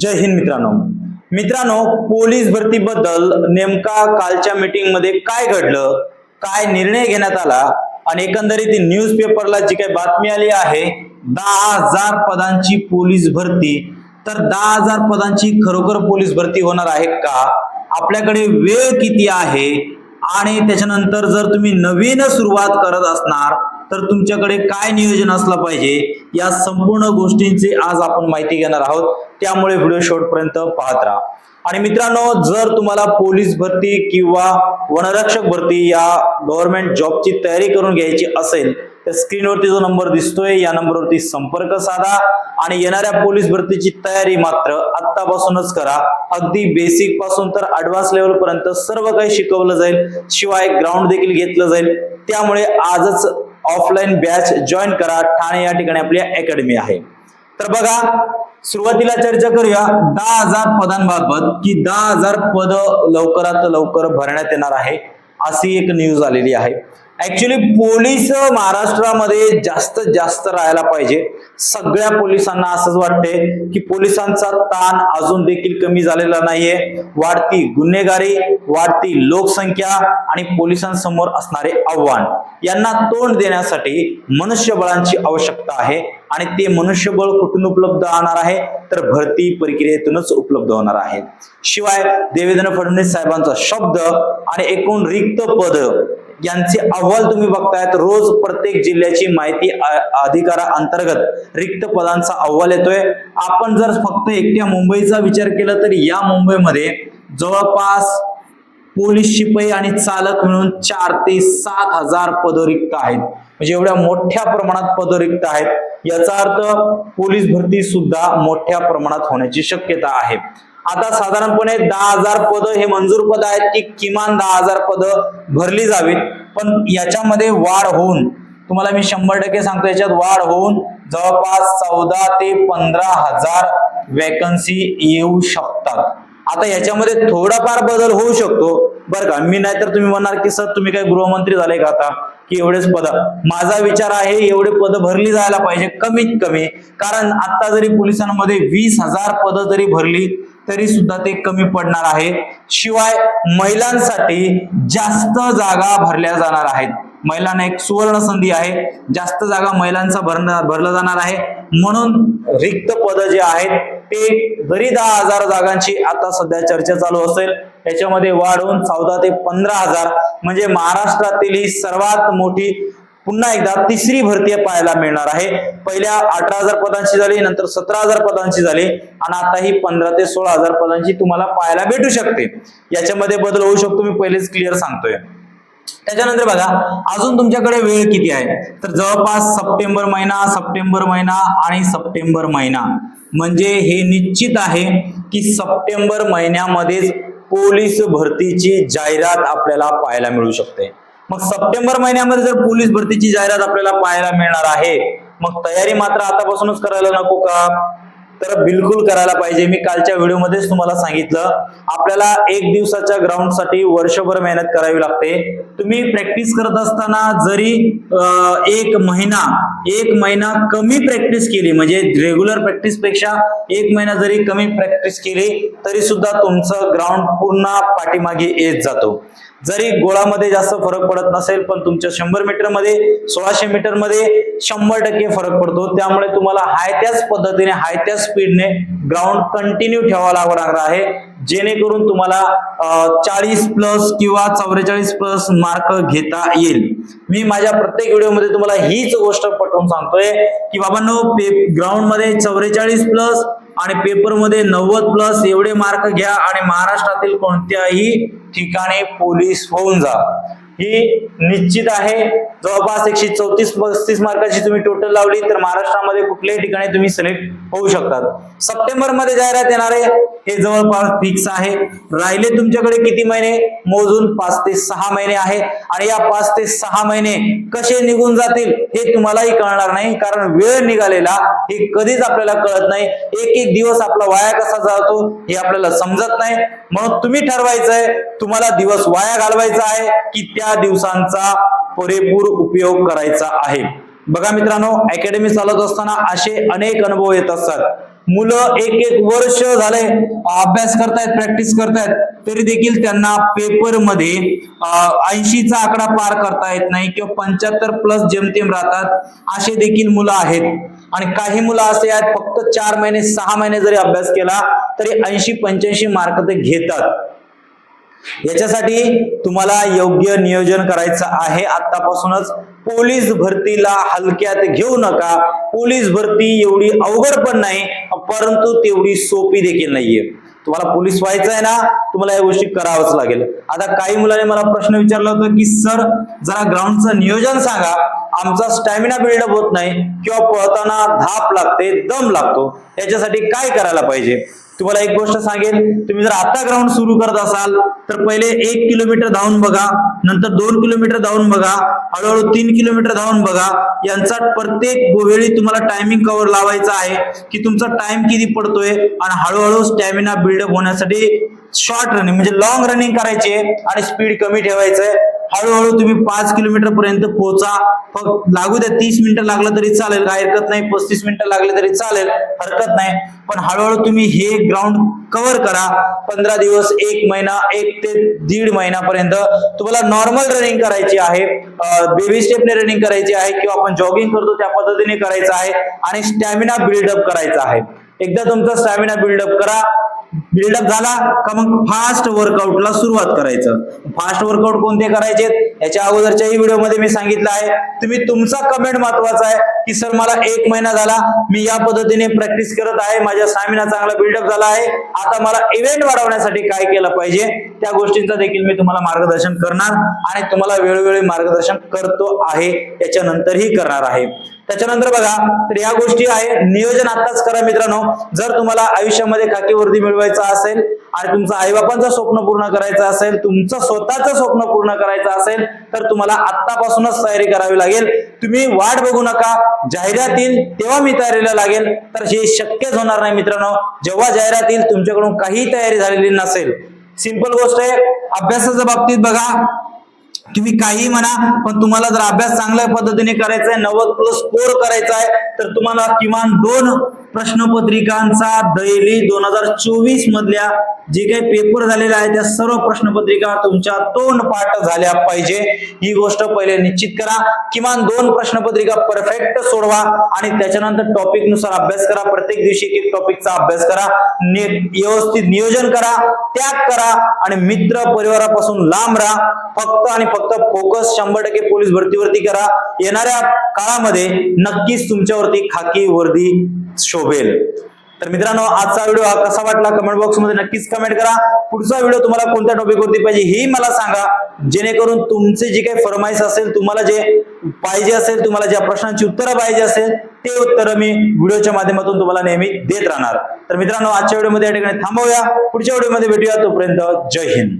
जय हिंद मित्रांनो. मित्रांनो पोलीस भरतीबद्दल नेमका कालच्या मीटिंगमध्ये काय घडलं काय निर्णय घेण्यात आला आणि एकंदरीत न्यूज पेपरला जी काही बातमी आली आहे दहा हजार पदांची पोलीस भरती. तर दहा हजार पदांची खरोखर पोलीस भरती होणार आहे का? आपल्याकडे वेळ किती आहे? आणि त्याच्यानंतर जर तुम्ही नवीन सुरुवात करत असणार तर तुमच्याकडे काय नियोजन असलं पाहिजे या संपूर्ण गोष्टींची आज आपण माहिती घेणार आहोत. त्यामुळे व्हिडिओ शेवटपर्यंत पाहत राहा. आणि मित्रांनो जर तुम्हाला पोलीस भरती किंवा वनरक्षक भरती या गव्हर्नमेंट जॉबची तयारी करून घ्यायची असेल तर स्क्रीनवरती जो नंबर दिसतोय या नंबरवरती संपर्क साधा आणि येणाऱ्या पोलीस भरतीची तयारी मात्र आत्तापासूनच करा. अगदी बेसिकपासून तर ऍडव्हान्स लेवल पर्यंत सर्व काही शिकवलं जाईल. शिवाय ग्राउंड देखील घेतलं जाईल. त्यामुळे आजच ऑफलाईन बॅच जॉईन करा. ठाणे या ठिकाणी आपली अकॅडमी आहे. तर बघा सुरुवातीला चर्चा करूया. दहा हजार पदांबाबत की दहा हजार पद लवकरात लवकर भरण्यात येणार आहे. अशी एक न्यूज आलेली आहे. ऍक्च्युली पोलीस महाराष्ट्रामध्ये जास्त जास्त राहायला पाहिजे. सगळ्या पोलिसांना असंच वाटते की पोलिसांचा ताण अजून देखील कमी झालेला नाहीये. वाढती गुन्हेगारी वाढती लोकसंख्या आणि पोलिसांसमोर असणारे आव्हान यांना तोंड देण्यासाठी मनुष्यबळांची आवश्यकता आहे. आणि ते मनुष्यबळ कुठून उपलब्ध होणार आहे? तर भरती प्रक्रियेतूनच उपलब्ध होणार आहे. शिवाय देवेंद्र फडणवीस साहेबांचा शब्द आणि एकूण रिक्त पद यांचे अहवाल तुम्ही बघतायत. रोज प्रत्येक जिल्ह्याची माहिती अधिकारा अंतर्गत रिक्त पदांचा अहवाल येतोय. आपण जर फक्त एकट्या मुंबईचा विचार केला तर या मुंबईमध्ये जवळपास पोलीस शिपाई आणि चालक मिळून चार ते सात हजार पद रिक्त आहेत. म्हणजे एवढ्या मोठ्या प्रमाणात पद रिक्त आहेत. याचा अर्थ पोलीस भरती सुद्धा मोठ्या प्रमाणात होण्याची शक्यता आहे. आता साधारणपणे दहा हजार पद हे मंजूर पद आहेत की किमान दहा हजार पद भरली जावीत. पण याच्यामध्ये वाढ होऊन तुम्हाला मी शंभर टक्के सांगतो याच्यात वाढ होऊन जवळपास चौदा ते पंधरा हजार वॅकन्सी येऊ शकतात. आता याच्यामध्ये थोडाफार बदल होऊ शकतो. बरं का मी नाहीतर तुम्ही म्हणणार की सर तुम्ही काय गृहमंत्री झाले का आता? की एवढेच पद? माझा विचार आहे एवढे पद भरली जायला पाहिजे कमीत कमी. कारण आता जरी पोलिसांमध्ये वीस हजार पद जरी भरली तरी सुद्धा ते कमी पडणार आहे. शिवाय महिलांसाठी जास्त जागा भरल्या जाणार आहेत. महिलांना एक सुवर्ण संधी आहे. जास्त जागा महिलांचा भरणं भरलं जाणार आहे. म्हणून रिक्त पद जे आहेत ते जरी दहा हजार जागांची आता सध्या चर्चा चालू असेल. त्याच्यामध्ये वाढवून चौदा ते पंधरा हजार. म्हणजे महाराष्ट्रातील ही सर्वात मोठी पुन्हा एकदा तिसरी भरती पाहायला मिळणार आहे. पहिल्या अठरा हजार पदांची झाली नंतर सतरा हजार पदांची झाली आणि आता ही पंधरा ते सोळा हजार पदांची तुम्हाला पाहायला भेटू शकते. याच्यामध्ये बदल होऊ शकतो मी पहिलेच क्लिअर सांगतोय. त्याच्यानंतर बघा अजून तुमच्याकडे वेळ किती आहे? तर जवळपास सप्टेंबर महिना सप्टेंबर महिना आणि सप्टेंबर महिना. म्हणजे हे निश्चित आहे की सप्टेंबर महिन्यामध्येच पोलीस भरतीची जाहिरात आपल्याला पाहायला मिळू शकते. मग सप्टेंबर महिन्यामध्ये जर पोलीस भरतीची जाहिरात आपल्याला पाहायला मिळणार आहे मग तयारी मात्र आतापासूनच करायला नको का? तर बिलकुल करायला पाहिजे. मी कालच्या व्हिडिओमध्येच तुम्हाला सांगितलं. आपल्याला एक दिवसाच्या ग्राउंडसाठी वर्षभर मेहनत करावी लागते. तुम्ही प्रॅक्टिस करत असताना जरी एक महिना एक महिना कमी प्रॅक्टिस केली म्हणजे रेग्युलर प्रॅक्टिसपेक्षा एक महिना जरी कमी प्रॅक्टिस केली तरी सुद्धा तुमचं ग्राउंड पूर्ण पाठीमागे येत जातो. जरी गोळामध्ये जास्त फरक पडत नसेल पण तुमच्या शंभर मीटरमध्ये सोळाशे मीटरमध्ये शंभर टक्के फरक पडतो. त्यामुळे तुम्हाला हाय त्याच पद्धतीने हाय त्याच स्पीडने ग्राउंड कंटिन्यू ठेवावा लागणार आहे. जेणेकरून तुम्हाला चाळीस प्लस किंवा चौवेचाळीस प्लस मार्क घेता येईल. मी माझ्या प्रत्येक व्हिडिओमध्ये तुम्हाला हीच गोष्ट पटवून सांगतोय की बाबांनो ग्राउंडमध्ये चौवेचाळीस प्लस आणि पेपरमध्ये नव्वद प्लस एवढे मार्क घ्या आणि महाराष्ट्रातील कोणत्याही ठिकाणी पोलीस होऊन जा. ही निश्चित आहे. जवळपास एकशे चौतीस पस्तीस मार्काची तुम्ही टोटल लावली तर महाराष्ट्रामध्ये कुठल्याही ठिकाणी तुम्ही सिलेक्ट होऊ शकतात. सप्टेंबरमध्ये जाहिरात येणार आहे. हे जवळपास फिक्स आहे. राहिले तुमच्याकडे किती महिने? मोजून पाच ते सहा महिने आहे. आणि या पाच ते सहा महिने कसे निघून जातील हे तुम्हालाही कळणार नाही. कारण वेळ निघालेला हे कधीच आपल्याला कळत नाही. एक एक दिवस आपला वाया कसा जातो हे आपल्याला समजत नाही. म्हणून तुम्ही ठरवायचंय तुम्हाला दिवस वाया घालवायचा आहे की त्या दिवसांचा पुरेपूर उपयोग करायचा आहे. बघा मित्रांनो अकॅडमी चालत असताना असे अनेक अनुभव येत असतात. मुलं एक एक वर्ष झाले अभ्यास करतायत प्रॅक्टिस करतायत तरी देखील त्यांना पेपरमध्ये ऐंशीचा आकडा पार करता येत नाही किंवा पंच्याहत्तर प्लस जेमतेम राहतात असे देखील मुलं आहेत. आणि काही मुलं असे आहेत फक्त चार महिने सहा महिने जरी अभ्यास केला तरी ऐंशी पंच्याऐंशी मार्क ते घेतात. याच्यासाठी तुम्हाला योग्य नियोजन करायचं आहे. आतापासूनच पोलीस भरतीला हलक्यात घेऊ नका. पोलीस भरती एवढी अवघड पण नाही परंतु तेवढी सोपी देखील नाहीये. तुम्हाला पोलीस व्हायचं आहे ना तुम्हाला या गोष्टी करावंच लागेल. आता काही मुलांनी मला प्रश्न विचारला होता की सर जरा ग्राउंडचं नियोजन सांगा. आमचा स्टॅमिना बिल्डअप होत नाही किंवा पळताना धाप लागते दम लागतो. याच्यासाठी काय करायला पाहिजे? तुम्हाला एक गोष्ट सांगेल तुम्ही जर आता ग्राउंड सुरू करत असाल तर पहिले एक किलोमीटर धावून बघा नंतर दोन किलोमीटर धावून बघा हळूहळू तीन किलोमीटर धावून बघा. यांचा प्रत्येक वेळी तुम्हाला टायमिंग कव्हर लावायचा आहे की तुमचा टाइम किती पडतोय आणि हळूहळू स्टॅमिना बिल्डअप होण्यासाठी शॉर्ट रनिंग म्हणजे लॉंग रनिंग करायची आहे आणि स्पीड कमी ठेवायचंय. हळूहळू तुम्ही पाच किलोमीटर पर्यंत पोहोचा. फक्त लागू द्या तीस मिनिटं लागलं तरी चालेल. काय हरकत नाही पस्तीस मिनिटं लागले तरी चालेल. हरकत नाही. पण हळूहळू तुम्ही हे ग्राउंड कव्हर करा. पंधरा दिवस एक महिना एक ते दीड महिन्यापर्यंत तुम्हाला नॉर्मल रनिंग करायची आहे. बेबी स्टेपने रनिंग करायची आहे किंवा आपण जॉगिंग करतो त्या पद्धतीने करायचं आहे. आणि स्टॅमिना बिल्डअप करायचा आहे. एकदा तुमचा स्टॅमिना बिल्डअप करा. बिल्डअप झाला का मग फास्ट वर्कआउटला सुरुवात करायचं. फास्ट वर्कआउट कोणते करायचे? याच्या अगोदरच्याही व्हिडिओमध्ये मी सांगितलं आहे. तुम्ही तुमचा कमेंट महत्त्वाचा आहे की सर मला एक महिना झाला. मी या पद्धतीने प्रॅक्टिस करत आहे. माझ्या स्टॅमिना चांगला बिल्डअप झाला आहे. आता मला इव्हेंट वाढवण्यासाठी काय केलं पाहिजे? त्या गोष्टींचा देखील मी तुम्हाला मार्गदर्शन करणार आणि तुम्हाला वेळोवेळी मार्गदर्शन करतो आहे. त्याच्यानंतरही करणार आहे. त्याच्यानंतर बघा तर या गोष्टी आहे. नियोजन आताच करा मित्रांनो. जर तुम्हाला आयुष्यामध्ये खाकी वर्दी मिळवायचा असेल आणि तुमचं आईबापांचं स्वप्न पूर्ण करायचं असेल तुमचं स्वतःचं स्वप्न पूर्ण करायचं असेल तर तुम्हाला आतापासूनच तयारी करावी लागेल. तुम्ही वाट बघू नका. जाहिरात येईल तेव्हा मी तयारीला लागेल. तर हे शक्यच होणार नाही मित्रांनो. जेव्हा जाहिरात येईल तुमच्याकडून काही तयारी झालेली नसेल. सिंपल गोष्ट आहे. अभ्यासाच्या बाबतीत बघा. तुम्ही काही म्हणा पण तुम्हाला जर अभ्यास चांगल्या पद्धतीने करायचा आहे नव्वद प्लस स्कोर करायचा आहे तर तुम्हाला किमान दोन प्रश्नपत्रिकांचा दैली दोन हजार चोवीस मधल्या जे काही पेपर झालेले आहे त्या सर्व प्रश्नपत्रिका तुमच्या तोंडपाठ झाल्या पाहिजे. ही गोष्ट पहिले निश्चित करा. किमान दोन प्रश्नपत्रिका परफेक्ट सोडवा आणि त्याच्यानंतर टॉपिकनुसार अभ्यास करा. प्रत्येक दिवशी एक एक टॉपिकचा अभ्यास करा. व्यवस्थित नियोजन करा त्याग करा आणि मित्र परिवारापासून लांब राहा. फक्त आणि फक्त फोकस शंभर टक्के पोलीस भरतीवरती करा. येणाऱ्या काळामध्ये नक्कीच तुमच्यावरती खाकी वर्दी शोभेल. तर मित्रांनो आजचा व्हिडिओ हा कसा वाटला कमेंट बॉक्समध्ये नक्कीच कमेंट करा. पुढचा व्हिडिओ तुम्हाला कोणत्या टॉपिक वरती पाहिजे ही मला सांगा. जेणेकरून तुमचे जे काही फरमाईश असेल तुम्हाला जे पाहिजे असेल तुम्हाला ज्या प्रश्नांची उत्तरं पाहिजे असेल ते उत्तरं मी व्हिडिओच्या माध्यमातून तुम्हाला नेहमी देत राहणार. तर मित्रांनो आजच्या व्हिडिओमध्ये या ठिकाणी थांबवूया. पुढच्या व्हिडिओमध्ये भेटूया. तोपर्यंत जय हिंद.